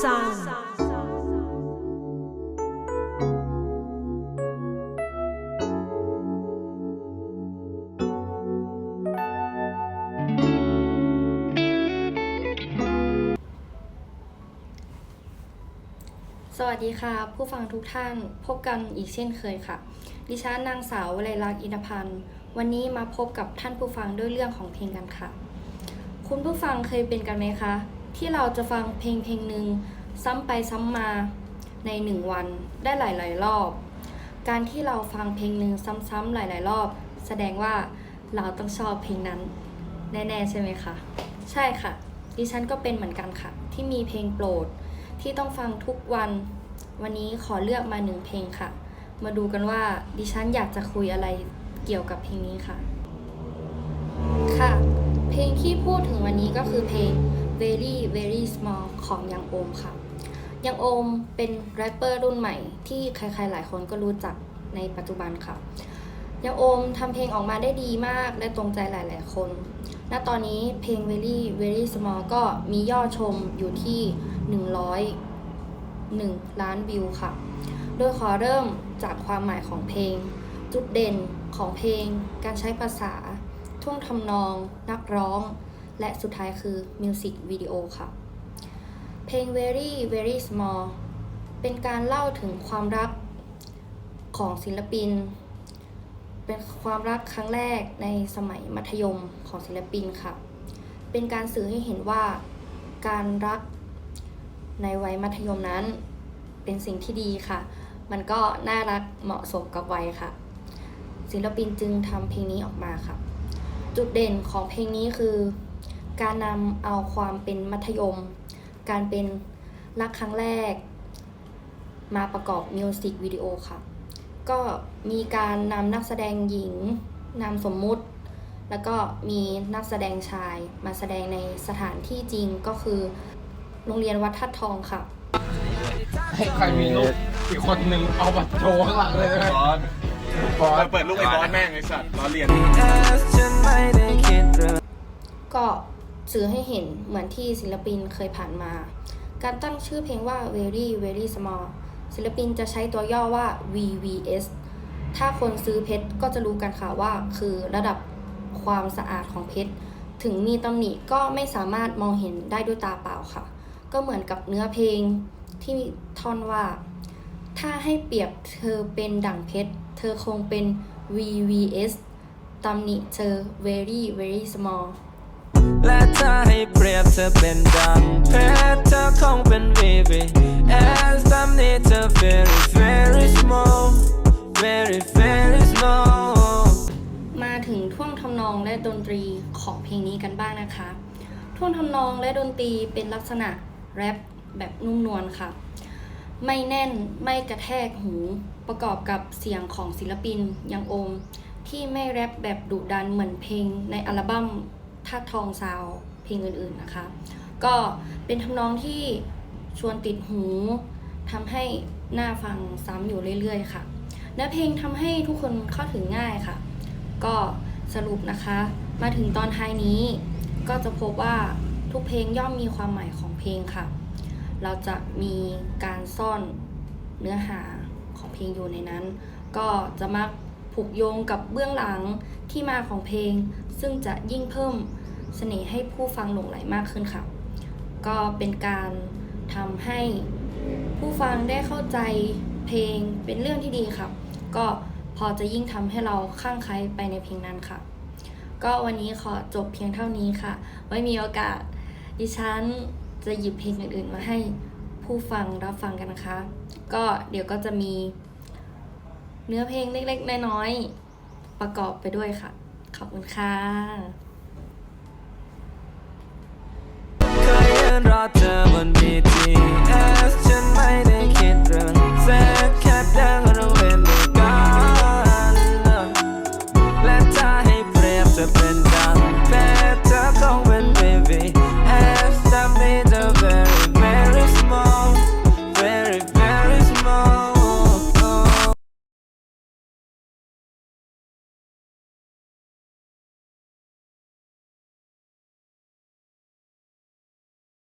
Sound สวัสดีค่ะ ผู้ฟังทุกท่านพบกันอีกเช่นเคยค่ะ ดิฉันนางสาววลัยลักษณ์อินทพันธ์ วันนี้มาพบกับท่านผู้ฟังด้วยเรื่องของเพลงกันค่ะ คุณผู้ฟังเคยเป็นกันไหมคะ ที่เราจะฟังเพลงเพลงหนึ่งซ้ำไปซ้ำมาในหนึ่งวันได้หลาย ๆ รอบ การที่เราฟังเพลงหนึ่งซ้ำๆหลาย ๆ รอบ แสดงว่าเราต้องชอบเพลงนั้น แน่ ๆ ใช่ไหมคะ ใช่ค่ะ ดิฉันก็เป็นเหมือนกันค่ะ ที่มีเพลงโปรด ที่ต้องฟังทุกวัน วันนี้ขอเลือกมาหนึ่งเพลงค่ะ มาดูกันว่าดิฉันอยากจะคุยอะไรเกี่ยวกับเพลงนี้ค่ะ ค่ะ เพลงที่พูดถึงวันนี้ก็คือเพลง very very small ของยังโอมค่ะ ยังโอมเป็นแรปเปอร์รุ่นใหม่ที่ใครๆหลายคนก็รู้จักในปัจจุบันค่ะ ยังโอมทำเพลงออกมาได้ดีมากและตรงใจหลายๆคน ณ ตอนนี้เพลง very very small ก็มียอดชมอยู่ที่ 101 ล้านวิวค่ะ โดยขอเริ่มจากความหมายของเพลง จุดเด่นของเพลง การใช้ภาษา ท่วงทำนอง นักร้อง และสุดท้ายคือมิวสิกวิดีโอค่ะ เพลง very very small เป็นการเล่าถึงความรักของศิลปิน เป็นความรักครั้งแรกในสมัยมัธยมของศิลปินค่ะ เป็นการสื่อให้เห็นว่าการรักในวัยมัธยมนั้น เป็นสิ่งที่ดีค่ะ มันก็น่ารักเหมาะสมกับวัยค่ะ ศิลปินจึงทำเพลงนี้ออกมาค่ะ จุดเด่นของเพลงนี้คือ การนำเอาความเป็นมัธยม การเป็นรักครั้งแรก มาประกอบมิวสิกวิดีโอค่ะ ก็มีการนำนักแสดงหญิงนามสมมุติ แล้วก็มีนักแสดงชายมาแสดงในสถานที่จริงก็คือ โรงเรียนวัดทัดทองค่ะ ให้ใครมีลูกอีกคนหนึ่งเอาบัตรโชว์ข้างหลังเลยไหมบอสบอสเปิดลูกไอ้บอสแม่งไอ้สัตว์ล้อเลียน ก็ สื่อให้เห็นเหมือนที่ศิลปินเคยผ่านมา การตั้งชื่อเพลงว่า very very small ศิลปินจะใช้ตัวย่อว่า VVS ถ้าคนซื้อเพชรก็จะรู้กันค่ะว่า คือระดับความสะอาดของเพชร ถึงมีตำหนิก็ไม่สามารถมองเห็นได้ด้วยตาเปล่าค่ะ ก็เหมือนกับเนื้อเพลงที่ท่อนว่า ถ้าให้เปรียบเธอเป็นดั่งเพชร เธอคงเป็น VVS ตำหนิเธอ very very small และถ้าให้เปรียบเธอเป็นดังเพชรเธอคงเป็น VV S ตามนี้เธอ very very small very very small มาถึงท่วงทำนองและดนตรีของเพลงนี้กันบ้างนะคะ ท่วงทำนองและดนตรีเป็นลักษณะแรปแบบนุ่มนวลค่ะ ไม่แน่นไม่กระแทกหูประกอบกับเสียงของศิลปินย่างโอม ที่ไม่แรปแบบดุดันเหมือนเพลงในอัลบั้ม ท่าทองซาวเพลงอื่นๆนะคะ ก็เป็นทำนองที่ชวนติดหูทำให้หน่าฟังซ้ำอยู่เรื่อยๆ ค่ะเนื้อเพลงทำให้ทุกคนเข้าถึงง่ายค่ะ ก็สรุปนะคะ มาถึงตอนท้ายนี้ ก็จะพบว่าทุกเพลงย่อมมีความหมายของเพลงค่ะ เราจะมีการซ่อนเนื้อหาของเพลงอยู่ในนั้น ก็จะมัก ผูกโยงกับเบื้องหลังที่มาของเพลง ซึ่งจะยิ่งเพิ่มเสน่ห์ให้ผู้ฟังหลงไหลมากขึ้นค่ะ ก็เป็นการทำให้ผู้ฟังได้เข้าใจเพลงเป็นเรื่องที่ดีค่ะก็พอจะยิ่งทำให้เราคลั่งไคล้ไปในเพลงนั้นค่ะ ก็วันนี้ขอจบเพียงเท่านี้ค่ะ ไว้มีโอกาสดิฉันจะหยิบเพลงอื่นๆ มาให้ผู้ฟังรับฟังกันนะคะ ก็เดี๋ยวก็จะมี เนื้อเพลงเล็กๆ น้อยๆ ประกอบไปด้วยค่ะ ขอบคุณค่ะเคยเห็นรอเธอบนบีที